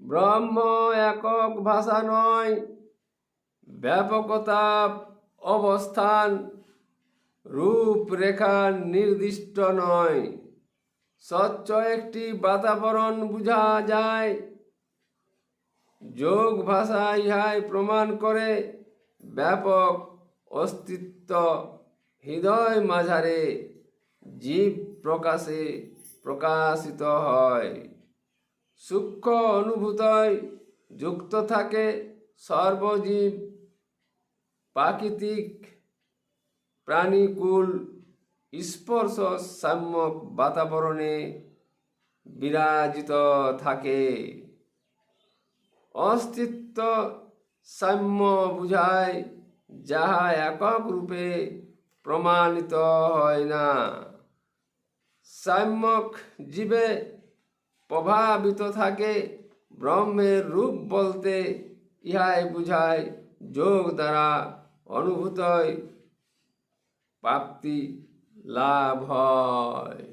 ব্রহ্ম একক ভাষা নয়, ব্যাপকতা অবস্থান, রূপরেখা নির্দিষ্ট নয়। স্বচ্ছ একটি বাতাবরণ বোঝা যায়। যোগ ভাষা ইহাই প্রমাণ করে ব্যাপক অস্তিত্ব হৃদয় মাঝারে জীব প্রকাশে প্রকাশিত হয়। সূক্ষ্ম অনুভূতয় যুক্ত থাকে সর্বজীব প্রাকৃতিক প্রাণীকুল স্পর্শ সাম্যক বাতাবরণে বিরাজিত থাকে। অস্তিত্ব সাম্য বুঝায়, যাহা একক রূপে প্রমাণিত হয় না। সাম্যক জীবে প্রভাবিত থাকে। ব্রহ্মের রূপ বলতে ইহাই বুঝায় যোগ দ্বারা অনুভূত প্রাপ্তি লাভ হয়।